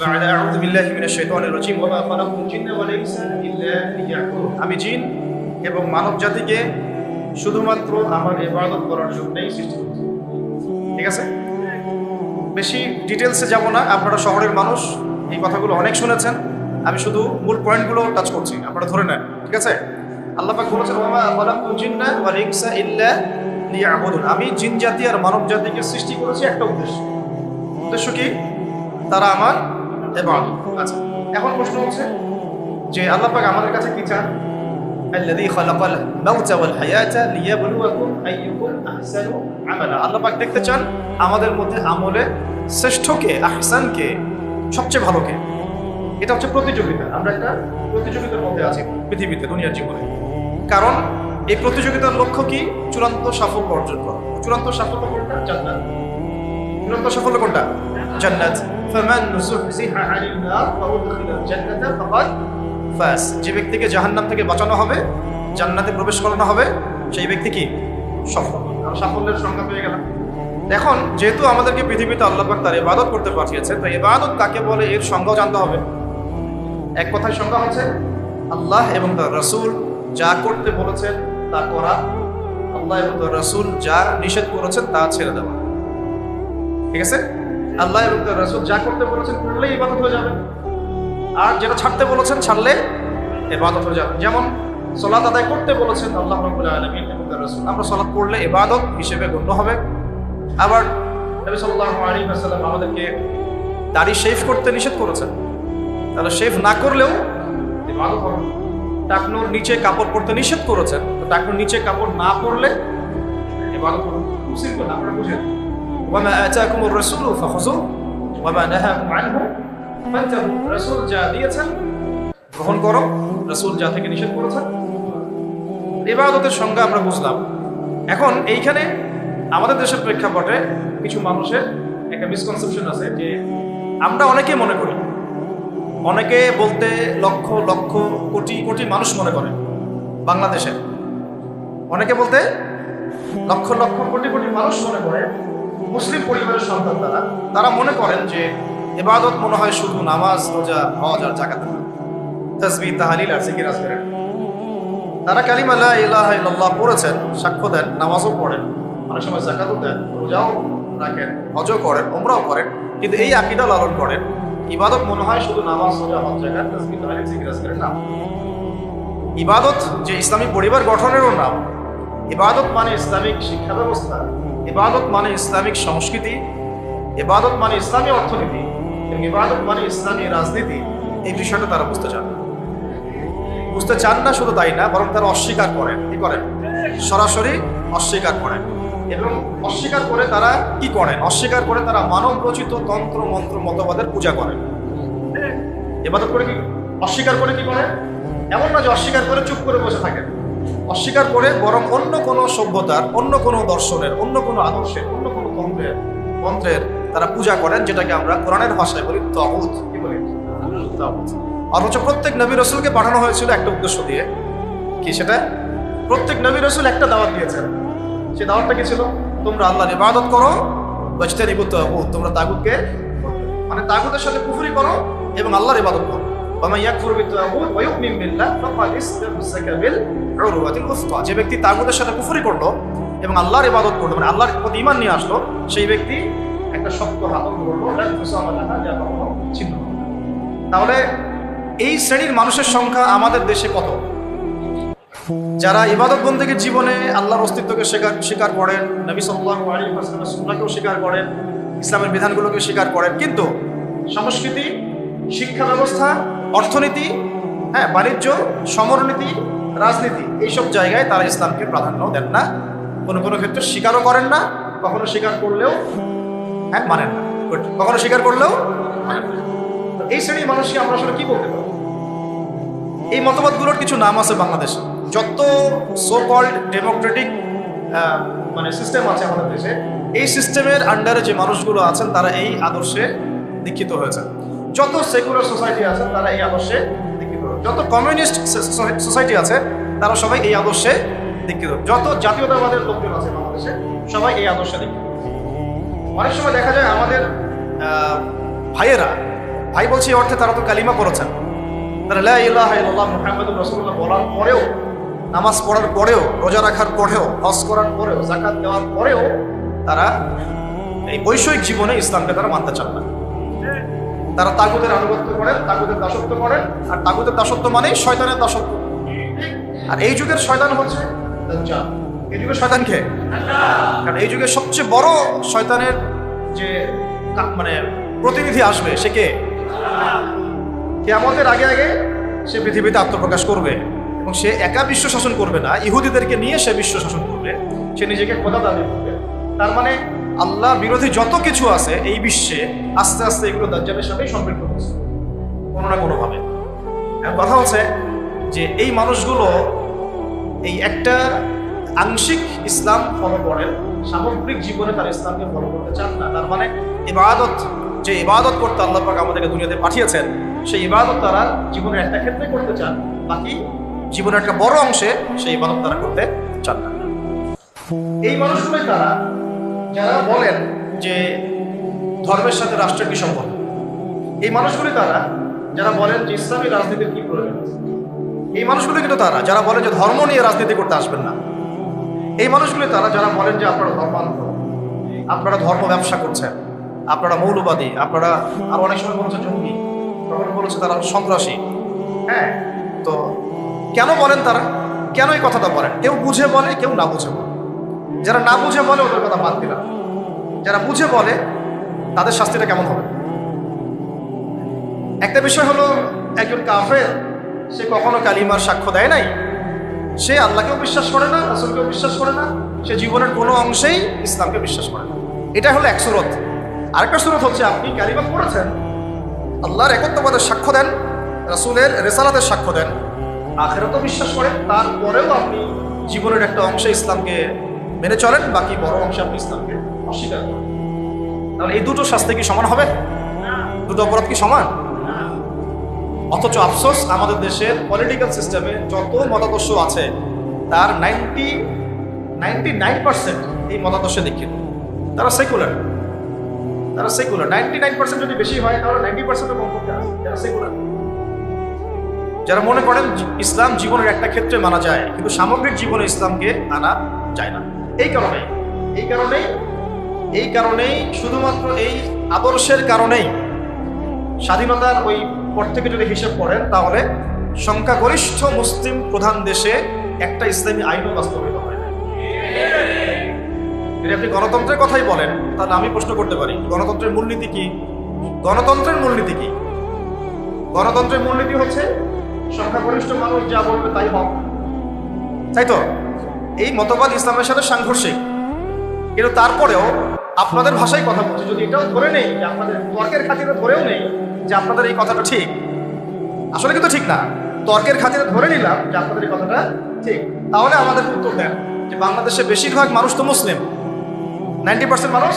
بعد أعوذ بالله من الشيطان الرجيم وما خلقت الجن والإنس إلا ليعبدون আমি জিন এবং মানব জাতিকে শুধুমাত্র আমার ইবাদত করার জন্যই সৃষ্টি করেছি ঠিক আছে বেশি ডিটেলসে যাব না আপনারা শহরের মানুষ এই কথাগুলো অনেক শুনেছেন আমি শুধু মূল পয়েন্টগুলো টাচ করছি আপনারা ধরে নেন ঠিক আছে আল্লাহ পাক বলেছেন ওমা খালাকুল জিন্না ওয়াল ইনসা ইল্লা লিয়াবুদুন আমি জিন জাতি আর মানব জাতিকে সৃষ্টি করেছি একটা উদ্দেশ্য উদ্দেশ্য কি তারা আমার এবার আচ্ছা এখন প্রশ্ন হচ্ছে যে আল্লাহ পাক আমাদের কাছে কি চান الذي خلق الموت والحياة ليبلوكم أيكم أحسن عملا আল্লাহ পাক দেখতে চান আমাদের মধ্যে আমলে শ্রেষ্ঠকে আহসানকে সবচেয়ে ভালোকে এটা হচ্ছে প্রতিযোগিতা আমরা একটা প্রতিযোগিতার মধ্যে আছি পৃথিবীতে দুনিয়ার জীবনে কারণ এই প্রতিযোগিতার লক্ষ্য কি চূড়ান্ত সাফল্য অর্জন করা চূড়ান্ত সাফল্য কোনটা জান্নাত চূড়ান্ত সাফল্য কোনটা জান্নাত। ফামান যুহজিহা আনিন নার ফাউদখিলাল জান্নাতা, ফাকাদ ফাস। যে ব্যক্তিকে জাহান্নাম থেকে বাঁচানো হবে, জান্নাতে প্রবেশ করানো হবে, সেই ব্যক্তি কি? সফল। আর সাফল্যের সংজ্ঞা পেয়ে গেলাম। এখন, যেহেতু আমাদেরকে পৃথিবীতে আল্লাহ পাক তার ইবাদত করতে পাঠিয়েছে তো ইবাদত কাকে বলে এর সংজ্ঞাও জানতে হবে। এক কথায় সংজ্ঞা হচ্ছে, আল্লাহ এবং তার রাসূল যা করতে বলেছেন, তা করা। আল্লাহ এবং তার রাসূল যা নিষেধ করেছেন, তা ছেড়ে দেওয়া। ঠিক আছে? আল্লাহ এবং তার রাসূল যা করতে বলেছেন করলেই ইবাদত হয়ে যাবে। আর যেটা ছাড়তে বলেছেন ছাড়লে এবাদত হয়ে যাবে। যেমন সলাত আদায় করতে বলেছেন আল্লাহ রাব্বুল আলামিন এবং তার রাসূল। আমরা সলাত করলে ইবাদত হিসেবে গণ্য হবে। আবার নবী সাল্লাল্লাহু আলাইহি ওয়াসাল্লাম আমাদেরকে দাড়ি শেভ করতে নিষেধ করেছেন। তাহলে শেভ না করলেও ইবাদত হবে টাকনুর নিচে কাপড় পরতে নিষেধ করেছেন। তো টাকনুর নিচে কাপড় না পরলে ইবাদত হবে সিম্পল আপনারা বুঝেন? ওয়ামা আতাকুমুর রাসূলু ফাখুযু ওয়ামা নাহাকুম আনহু ফান্তাহু রাসূল যা গ্রহণ করো, রাসূল যা থেকে নিষেধ করেছেন ইবাদতের সংজ্ঞা আমরা বুঝলাম। এখন এইখানে আমাদের দেশের প্রেক্ষাপটে কিছু মানুষের একটা মিসকনসেপশন আছে যে আমরা অনেকে মনে করি, অনেকে বলতে লক্ষ লক্ষ, কোটি কোটি মানুষ মনে করে বাংলাদেশে। অনেকে বলতে লক্ষ লক্ষ, কোটি কোটি মানুষ মনে করে মুসলিম পরিবারের সন্তান তারা তারা মনে করেন যে এবাদত মনে হয় শুধু নামাজ, রোজা, হজ আর জাকাত তসবি তাহালিল আর জিকির তারা কালিমা লা ইলাহা পড়েছেন, সাক্ষ্য দেন, নামাজও পড়েন। অনেক সময় জাকাতও দেন, রোজাও রাখেন, হজও করেন ওমরাও করেন। কিন্তু এই আকিদা লালন করেন, ইবাদত মনে হয় শুধু নামাজ, রোজা, হজ জাকাত তসবি তাহালিল, জিকির আজকারের নাম। ইবাদত যে ইসলামী পরিবার গঠনেরও নাম, ইবাদত মানে ইসলামিক শিক্ষা ব্যবস্থা। ইবাদত মানে ইসলামিক সংস্কৃতি, ইবাদত মানে ইসলামী অর্থনীতি, এবং ইবাদত মানে ইসলামী রাজনীতি। এই বিষয়টা তারা বুঝতে চান। বুঝতে চান না শুধু তাই না, বরং তারা অস্বীকার করেন। কি করেন? সরাসরি অস্বীকার করেন। এবং অস্বীকার করে তারা কি করেন? অস্বীকার করে তারা মানব রচিত তন্ত্র, মন্ত্র, মতবাদের পূজা করেন। এবাদত করে কি অস্বীকার করে কি করে এমন না যে অস্বীকার করে চুপ করে বসে থাকেন। অস্বীকার করে বরং অন্য কোনো সভ্যতার, অন্য কোনো দর্শনের, অন্য কোনো আদর্শের, অন্য কোনো তন্ত্রের, মন্ত্রের তারা পূজা করেন, যেটাকে আমরা কোরআনের ভাষায় বলি তহুত কি বলি। অথচ প্রত্যেক নবী রসুলকে পাঠানো হয়েছিল একটা উদ্দেশ্য দিয়ে। কি সেটা? প্রত্যেক নবী রসুল একটা দাওয়াত দিয়েছেন। সেই দাওয়াতটা কি ছিল? তোমরা আল্লাহর ইবাদত করো বাজতে নিবু তাগুত, তোমরা তাগুতকে মানে তাগুতের সাথে কুফরি করো এবং আল্লাহর ইবাদত করো। যে ব্যক্তি তাগুদের সাথে কুফুরি করল এবং আল্লাহর ইবাদত করল মানে আল্লাহর প্রতি ইমান নিয়ে আসলো, সেই ব্যক্তি একটা শক্ত হাত করল চিহ্ন তাহলে এই শ্রেণির মানুষের সংখ্যা আমাদের দেশে কত? যারা ইবাদত বন্দীকে জীবনে আল্লাহর অস্তিত্বকে স্বীকার স্বীকার করেন, নবী সাল্লাহু স্বীকার করেন, ইসলামের বিধানগুলোকে স্বীকার করেন, কিন্তু সংস্কৃতি, শিক্ষা ব্যবস্থা অর্থনীতি হ্যাঁ বাণিজ্য, সমরনীতি, রাজনীতি, এইসব জায়গায় তারা ইসলামকে প্রাধান্য দেন না। কোনো কোনো ক্ষেত্রে স্বীকারও করেন না, কখনো স্বীকার করলেও হ্যাঁ মানেন না। কখনো স্বীকার করলেও এই শ্রেণির মানুষকে আমরা আসলে কি বলতে পারব এই মতবাদগুলোর কিছু নাম আছে বাংলাদেশে। যত সো কল্ড ডেমোক্রেটিক মানে সিস্টেম আছে আমাদের দেশে, এই সিস্টেমের আন্ডারে যে মানুষগুলো আছেন, তারা এই আদর্শে দীক্ষিত হয়েছে যত সেকুলার সোসাইটি আছে, তারা এই আদর্শে দীক্ষিত। যত কমিউনিস্ট সোসাইটি আছে, তারা সবাই এই আদর্শে দীক্ষিত। যত জাতীয়তাবাদের লোকজন আছে বাংলাদেশে, সবাই এই আদর্শে দীক্ষিত। অনেক সময় দেখা যায় আমাদের ভাইয়েরা, ভাই বলছি অর্থে তারা তো কালিমা করেছেন তারা লা ইলাহা ইল্লাল্লাহ মুহাম্মাদুর রাসূলুল্লাহ বলার পরেও, নামাজ পড়ার পরেও, রোজা রাখার পরেও, হজ করার পরেও জাকাত দেওয়ার পরেও তারা এই বৈষয়িক জীবনে ইসলামকে তারা মানতে চান না। তারা তাগুদের আনুগত্য করেন তাগুদের দাসত্ব করেন, আর তাগুদের দাসত্ব মানেই শয়তানের দাসত্ব। আর এই যুগের শয়তান হচ্ছে এই যুগের শয়তান কে? কারণ এই যুগের সবচেয়ে বড় শয়তানের যে মানে প্রতিনিধি আসবে, সে কে? কেয়ামতের আগে আগে সে পৃথিবীতে আত্মপ্রকাশ করবে এবং সে একা বিশ্ব শাসন করবে না। ইহুদিদেরকে নিয়ে সে বিশ্ব শাসন করবে। সে নিজেকে খোদা দাবি করবে। তার মানে আল্লাহ বিরোধী যত কিছু আছে এই বিশ্বে আস্তে আস্তে এগুলো দাজ্জালের সাথেই সম্পৃক্ত হচ্ছে। কোনো না কোনোভাবে। কথা হচ্ছে যে এই মানুষগুলো এই একটা আংশিক ইসলাম ফলো করেন, সামগ্রিক জীবনে তার ইসলামকে ফলো করতে চান না। তার মানে ইবাদত, যে ইবাদত করতে আল্লাহ পাক আমাদেরকে দুনিয়াতে পাঠিয়েছেন, সেই ইবাদত তারা জীবনের একটা ক্ষেত্রে করতে চান, বাকি জীবনের একটা বড় অংশে সেই ইবাদত তারা করতে চান না। এই মানুষগুলোই তারা যারা বলেন যে ধর্মের সাথে রাষ্ট্রের কি সম্পর্ক? এই মানুষগুলি তারা, যারা বলেন যে ইসলামী রাজনীতির কি প্রয়োজন? এই মানুষগুলি কিন্তু তারা, যারা বলেন যে ধর্ম নিয়ে রাজনীতি করতে আসবেন না। এই মানুষগুলি তারা, যারা বলেন যে আপনারা ধর্মান্ধ, আপনারা ধর্ম ব্যবসা করছেন, আপনারা মৌলবাদী, আপনারা আরও অনেক সময় বলেছে জঙ্গি বলেছে তারা সন্ত্রাসী। হ্যাঁ তো কেন বলেন তারা? কেন এই কথাটা বলেন? কেউ বুঝে বলে, কেউ না বুঝে বলে। যারা না বুঝে বলে, ওদের কথা বাদ দিলাম। যারা বুঝে বলে, তাদের শাস্তিটা কেমন হবে? একটা বিষয় হলো, একজন কাফের, সে কখনো কালিমার সাক্ষ্য দেয় নাই। সে আল্লাহকেও বিশ্বাস করে না, রাসুলকেও বিশ্বাস করে না, সে জীবনের কোনো অংশেই ইসলামকে বিশ্বাস করে না। এটা হলো এক সুরত। আরেকটা সুরত হচ্ছে, আপনি কালিমা পড়েছেন, আল্লাহর একত্ববাদের সাক্ষ্য দেন, রাসুলের রেসালাতের সাক্ষ্য দেন। আখেরতও বিশ্বাস করেন, তারপরেও আপনি জীবনের একটা অংশে ইসলামকে মেনে চলেন, বাকি বড় অংশে আপনি ইসলামকে অস্বীকার করেন। তাহলে এই দুটো শাস্তি কি সমান হবে? দুটো অপরাধ কি সমান? অথচ আফসোস, আমাদের দেশের পলিটিক্যাল সিস্টেমে যত মতাদর্শ আছে, তার নাইনটি নাইনটি নাইন পার্সেন্ট এই মতাদর্শে দীক্ষিত। তারা সেকুলার তারা সেকুলার নাইনটি নাইন পার্সেন্ট যদি বেশি হয়, তাহলে নাইনটি পার্সেন্টও কমপক্ষে যারা সেকুলার যারা মনে করেন ইসলাম জীবনের একটা ক্ষেত্রে মানা যায়, কিন্তু সামগ্রিক জীবনে ইসলামকে আনা যায় না। এই কারণেই এই কারণেই এই কারণেই শুধুমাত্র এই আদর্শের কারণেই স্বাধীনতার ওই পর থেকে যদি হিসেব করেন, তাহলে সংখ্যাগরিষ্ঠ মুসলিম প্রধান দেশে একটা ইসলামী আইনও বাস্তবায়িত হয় যদি আপনি গণতন্ত্রের কথাই বলেন, তাহলে আমি প্রশ্ন করতে পারি, গণতন্ত্রের মূলনীতি কি? গণতন্ত্রের মূলনীতি কি? গণতন্ত্রের মূলনীতি হচ্ছে সংখ্যাগরিষ্ঠ মানুষ যা বলবে তাই হক। তাই তো? এই মতবাদ ইসলামের সাথে সাংঘর্ষিক। কিন্তু তারপরেও আপনাদের ভাষায় কথা বলছি। যদি এটাও ধরে নেই যে আপনাদের তর্কের খাতিরে ধরেও নেই যে আপনাদের এই কথাটা ঠিক, আসলে কিন্তু ঠিক না। তর্কের খাতিরে ধরে নিলাম যে আপনাদের এই কথাটা ঠিক। তাহলে আমাদের উত্তর দেন যে বাংলাদেশে বেশিরভাগ মানুষ তো মুসলিম। নাইনটি পার্সেন্ট মানুষ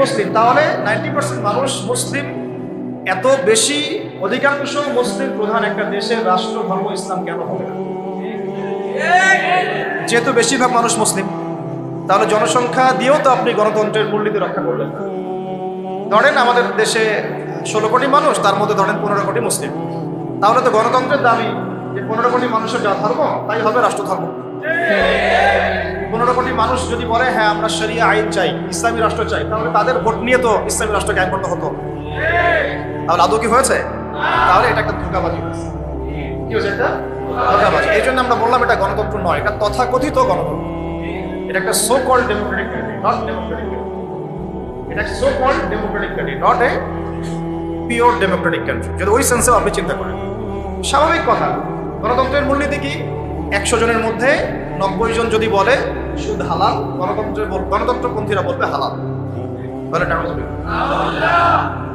মুসলিম। তাহলে নাইনটি পার্সেন্ট মানুষ মুসলিম। এত বেশি অধিকাংশ মুসলিম প্রধান একটা দেশের রাষ্ট্র ধর্ম ইসলাম কেন হবে না? যেহেতু বেশিরভাগ মানুষ মুসলিম, তাহলে জনসংখ্যা দিয়েও তো আপনি গণতন্ত্রের মূলনীতি রক্ষা করবেন ধরেন আমাদের দেশে ষোলো কোটি মানুষ, তার মধ্যে ধরেন পনেরো কোটি মুসলিম। তাহলে তো গণতন্ত্রের দাবি যে পনেরো কোটি মানুষের যা ধর্ম, তাই হবে রাষ্ট্র ধর্ম পনেরো কোটি মানুষ যদি বলে হ্যাঁ আমরা শরিয়া আইন চাই, ইসলামী রাষ্ট্র চাই, তাহলে তাদের ভোট নিয়ে তো ইসলামী রাষ্ট্র কায়েম করতে হতো। তাহলে আদৌ কি হয়েছে? তাহলে এটা একটা ধোকাবাজি হয়েছে। কি হয়েছে এটা? এই জন্য আমরা বললাম এটা গণতন্ত্র নয়, এটা তথাকথিত গণতন্ত্র। এটা একটা so called democratic country not democratic এটা so called democratic country not a pure democratic country যদি ওই সেন্সেও আপনি চিন্তা করেন। স্বাভাবিক কথা, গণতন্ত্রের মূলনীতি কি? একশো জনের মধ্যে নব্বই জন যদি বলে সুদ হালাল গণতন্ত্রের গণতন্ত্রপন্থীরা বলবে, হালাল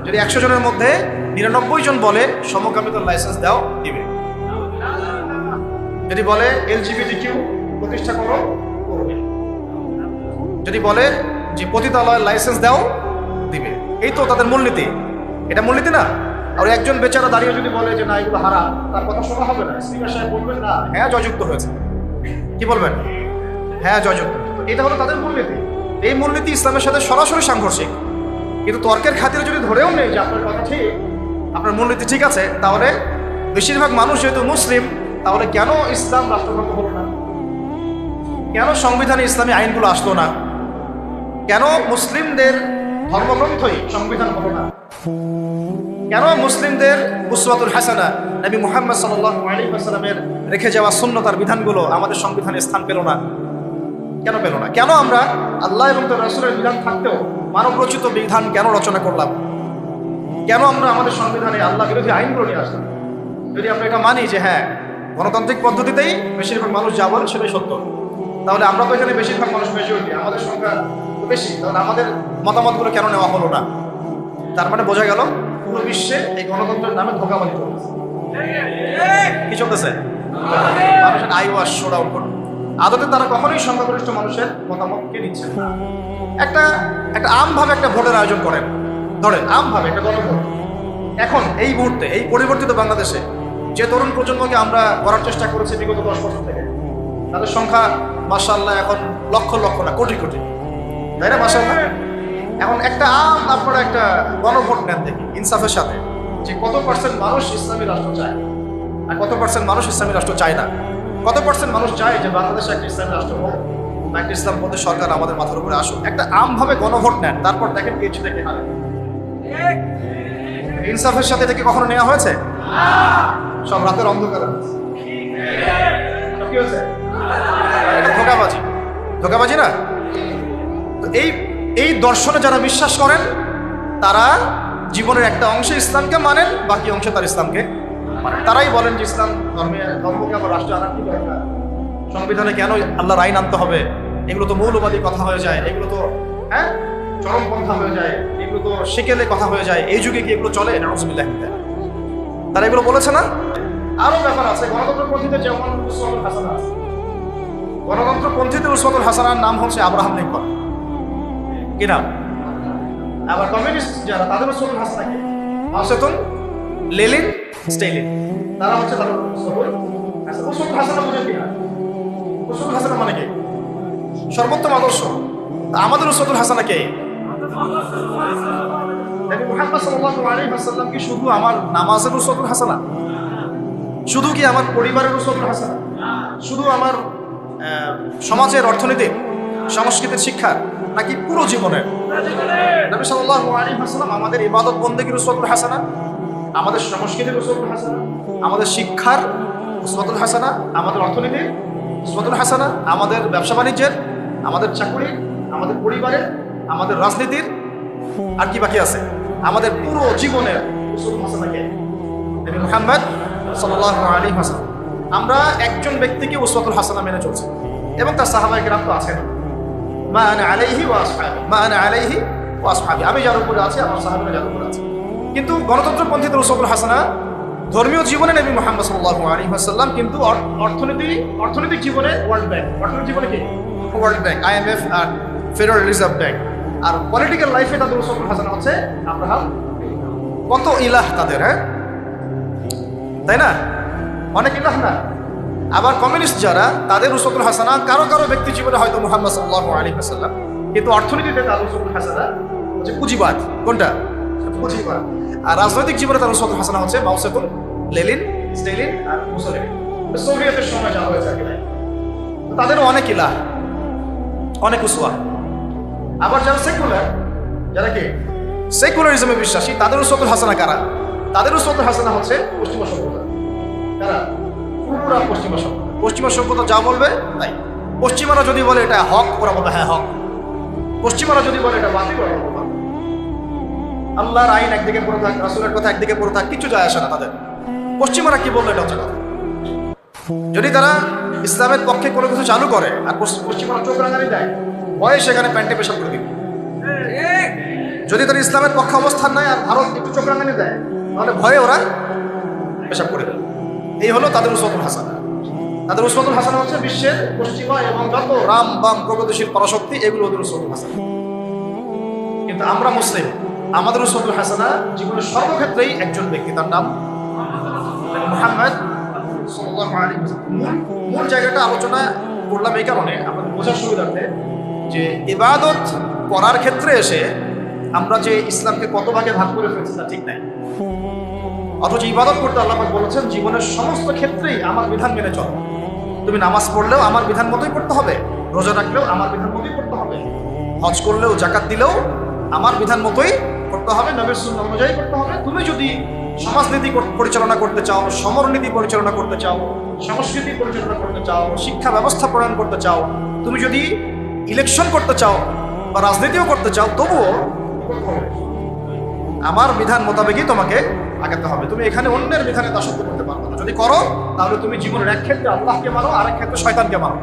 যদি একশো জনের মধ্যে নিরানব্বই জন বলে, সমকামিতার লাইসেন্স দাও দিবে। যদি বলে এলজিবিটি কিউ প্রতিষ্ঠা করো, করবে। যদি বলে যে পতিতালয়ের লাইসেন্স দাও, দিবে। এই তো তাদের মূলনীতি। এটা মূলনীতি না? আর একজন বেচারা দাঁড়িয়ে যদি বলে যে, না এগুলো হারা তার কথা শোনা হবে না। স্পিকার সাহেব বলবেন না হ্যাঁ জয়যুক্ত হয়েছে। কি বলবেন? হ্যাঁ জয়যুক্ত। এটা হলো তাদের মূলনীতি। এই মূলনীতি ইসলামের সাথে সরাসরি সাংঘর্ষিক। কিন্তু তর্কের খাতিরে যদি ধরেও নেই যে আপনার কথা ঠিক, আপনার মূলনীতি ঠিক আছে, তাহলে বেশিরভাগ মানুষ যেহেতু মুসলিম তাহলে কেন ইসলাম রাষ্ট্রভাগ হলো না? কেন সংবিধানে ইসলামী আইনগুলো আসলো না? কেন মুসলিমদের ধর্মগ্রন্থই সংবিধান হলো না? কেন মুসলিমদের উসওয়াতুল হাসানা, নবী মুহাম্মদ আলাইহি রেখে যাওয়া শূন্যতার বিধানগুলো আমাদের সংবিধানে স্থান পেল না? কেন পেল না? কেন আমরা আল্লাহ এবং তার রাসূলের বিধান থাকতেও মানব রচিত বিধান কেন রচনা করলাম? কেন আমরা আমাদের সংবিধানে আল্লাহ বিরোধী আইনগুলো নিয়ে আসলাম? যদি আমরা এটা মানি যে হ্যাঁ গণতান্ত্রিক পদ্ধতিতেই বেশিরভাগ মানুষ যা বলে সেটাই সত্য। তাহলে আমরা তো এখানে বেশিরভাগ মানুষ মেজরিটি আমাদের সংখ্যা বেশি, তাহলে আমাদের মতামতগুলো কেন নেওয়া হলো না? তার মানে বোঝা গেল পুরো বিশ্বে এই গণতন্ত্রের নামে ধোকাবাজি চলতেছে কি চলতেছে? মানুষের আই ওয়াশ শো ডাউন করুন আদতে তারা কখনোই সংখ্যাগরিষ্ঠ মানুষের মতামতকে নিচ্ছে না। একটা একটা আমভাবে একটা ভোটের আয়োজন করেন। ধরেন, আমভাবে একটা গণভোট। এখন এই মুহূর্তে, এই পরিবর্তিত বাংলাদেশে যে তরুণ প্রজন্মকে আমরা করার চেষ্টা করেছি বিগত দশ বছর থেকে, তাদের সংখ্যা মাসাল্লাহ এখন লক্ষ লক্ষ না, কোটি কোটি। তাই না মাসাল্লাহ এখন একটা আম আপনারা একটা গণভোট নেন দেখি, ইনসাফের সাথে, যে কত পার্সেন্ট মানুষ ইসলামী রাষ্ট্র চায় আর কত পার্সেন্ট মানুষ ইসলামী রাষ্ট্র চায় না। কত পার্সেন্ট মানুষ চায় যে বাংলাদেশে একটা ইসলামী রাষ্ট্র হোক একটা ইসলাম পথে সরকার আমাদের মাথার উপরে আসুক। একটা আমভাবে গণভোট নেন, তারপর দেখেন কিছু দেখে হারে। ইনসাফের সাথে এটা কি কখনো নেওয়া হয়েছে? সব রাতের অন্ধকার ধোকাবাজি। ধোকাবাজি না? তো এই এই দর্শনে যারা বিশ্বাস করেন, তারা জীবনের একটা অংশে ইসলামকে মানেন, বাকি অংশে তার ইসলামকে তারাই বলেন যে ইসলাম ধর্মে ধর্মকে আবার রাষ্ট্র আনার কি দরকার? সংবিধানে কেন আল্লাহর আইন আনতে হবে? এগুলো তো মৌলবাদী কথা হয়ে যায়, এগুলো তো হ্যাঁ? চরমপন্থা হয়ে যায়, এগুলো তো সেকেলে কথা হয়ে যায়। এই যুগে কি এগুলো চলে? নাউজুবিল্লাহ। তারা এগুলো বলেছে না? আরও ব্যাপার আছে গণতন্ত্র পন্থীতে যেমন উসমানুল হাসান আছে। গণতন্ত্র উসমানুল হাসানার নাম হচ্ছে আব্রাহাম লিঙ্কন। কি নাম? আবার কমিউনিস্ট যারা তাদের উসমানুল হাসান কে মাওসেতুন লেলিন? স্টেলিন? তারা হচ্ছে তাদের উসমানুল হাসান। উসমানুল বুঝেন কি? না উসমানুল হাসান মানে কি? সর্বোত্তম আদর্শ। আমাদের উসমানুল হাসানা কে? নবী মুহাম্মদ ওয়াসাল্লাম কি শুধু আমার নামাজের উসওয়াতুল হাসানা? শুধু কি আমার পরিবারের উসওয়াতুল হাসানা? শুধু আমার সমাজের অর্থনীতি, সংস্কৃতির শিক্ষা, নাকি পুরো জীবনের? নবী আলাইহি ওয়াসাল্লাম আমাদের ইবাদত বন্দেগীর উসওয়াতুল হাসানা, আমাদের সংস্কৃতির উসওয়াতুল হাসানা, আমাদের শিক্ষার উসওয়াতুল হাসানা, আমাদের অর্থনীতির উসওয়াতুল হাসানা, আমাদের ব্যবসা বাণিজ্যের, আমাদের চাকরি আমাদের পরিবারের, আমাদের রাজনীতির, আর কি বাকি আছে? আমাদের পুরো জীবনের আলাইহি ওয়াসাল্লাম। আমরা একজন ব্যক্তিকে উসওয়াতুল হাসানা মেনে চলছি এবং তার সাহাবায়ে কেরাম তো আছেন। আলাইহি আলাইহি আমি যার উপরে আছি, আমার সাহাবীরা যার উপরে আছে। কিন্তু গণতন্ত্রপন্থীদের উসওয়াতুল হাসানা ধর্মীয় জীবনে নবী মুহাম্মদ সাল্লাল্লাহু আলাইহি ওয়াসাল্লাম কিন্তু অর্থনীতি, অর্থনৈতিক জীবনে ওয়ার্ল্ড ব্যাংক অর্থনৈতিক জীবনে কি? ওয়ার্ল্ড ব্যাংক আইএমএফ আর ফেডারেল রিজার্ভ ব্যাংক আর পলিটিক্যাল লাইফে তাদের উসওয়াতুল হাসানা হচ্ছে আব্রাহাম কত ইলাহ তাদের হ্যাঁ? তাই না? অনেক ইলাহ না? আবার কমিউনিস্ট যারা, তাদের উসওয়াতুল হাসানা কারও কারও ব্যক্তি জীবনে হয়তো মুহাম্মদ সাল্লাল্লাহু আলাইহি ওয়াসাল্লাম। কিন্তু অর্থনীতিতে তাদের উসওয়াতুল হাসানা হচ্ছে পুঁজিবাদ। কোনটা? পুঁজিবাদ। আর রাজনৈতিক জীবনে তার উসওয়াতুল হাসানা হচ্ছে মাওসেতুল লেলিন স্টেলিন আর মুসলিম। সোভিয়েতের সময় যা হয়েছে তাদেরও অনেক ইলাহ, অনেক উসওয়া আবার যারা সেকুলার যারা কি? সেকুলারিজমে বিশ্বাসী তাদের উসওয়াতুল হাসানা কারা? তাদের উসওয়াতুল হাসানা হচ্ছে পশ্চিমা সভ্যতা। পুরোপুরা পশ্চিমা সভ্যতা। পশ্চিমা সভ্যতা যা বলবে, তাই। পশ্চিমারা যদি বলে এটা হক, ওরা বলবে হ্যাঁ হক। পশ্চিমারা যদি বলে এটা বাতিল আল্লাহর আইন একদিকে পড়ে থাক, রাসুলের কথা একদিকে পড়ে থাক, কিছু যায় আসে না তাদের। পশ্চিমারা কি বলল, এটা হচ্ছে কথা। যদি তারা ইসলামের পক্ষে কোনো কিছু চালু করে, আর পশ্চিম- পশ্চিমারা চোখ রাঙানি দেয় ভয়ে সেখানে প্যান্টে পেশাব করে দিবে। যদি তারা ইসলামের পক্ষে অবস্থান নেয় আর ভারত একটু চোখ রাঙানি দেয়, তাহলে ভয়ে ওরা পেশাব করে দেবে এই হলো তাদের উসমাতুল হাসানা। তাদের উসমাতুল হাসানা হচ্ছে বিশ্বের পশ্চিমা এবং যত রাম, বাম, প্রগতিশীল পরাশক্তি, এগুলো ওদের উসমাতুল হাসানা। কিন্তু আমরা মুসলিম, আমাদের উসমাতুল হাসানা জীবনের সর্বক্ষেত্রেই একজন ব্যক্তি। তার নাম মুহাম্মদ মূল জায়গাটা আলোচনা করলাম এই কারণে। আমাদের বোঝার সুবিধার্থে যে ইবাদত করার ক্ষেত্রে এসে আমরা যে ইসলামকে কত ভাগে ভাগ করে ফেলছি তা ঠিক নাই। অথচ ইবাদত করতে আল্লাহ বলেছেন, জীবনের সমস্ত ক্ষেত্রেই আমার বিধান মেনে চলো। তুমি নামাজ পড়লেও আমার বিধান মতোই করতে হবে, রোজা রাখলেও আমার বিধান মতোই করতে হবে, হজ করলেও জাকাত দিলেও আমার বিধান মতোই করতে হবে, নবীর সুন্না অনুযায়ী করতে হবে। তুমি যদি সমাজনীতি পরিচালনা করতে চাও, সমরনীতি পরিচালনা করতে চাও, সংস্কৃতি পরিচালনা করতে চাও, শিক্ষা ব্যবস্থা প্রণয়ন করতে চাও, তুমি যদি ইলেকশন করতে চাও বা রাজনীতিও করতে চাও, তবুও আমার বিধান মোতাবেকই তোমাকে আগাতে হবে। তুমি এখানে অন্যের বিধানে দাসত্ব করতে পারবে না। যদি করো, তাহলে তুমি জীবনের এক ক্ষেত্রে আল্লাহকে মারো আর এক ক্ষেত্রে শয়তানকে মানো।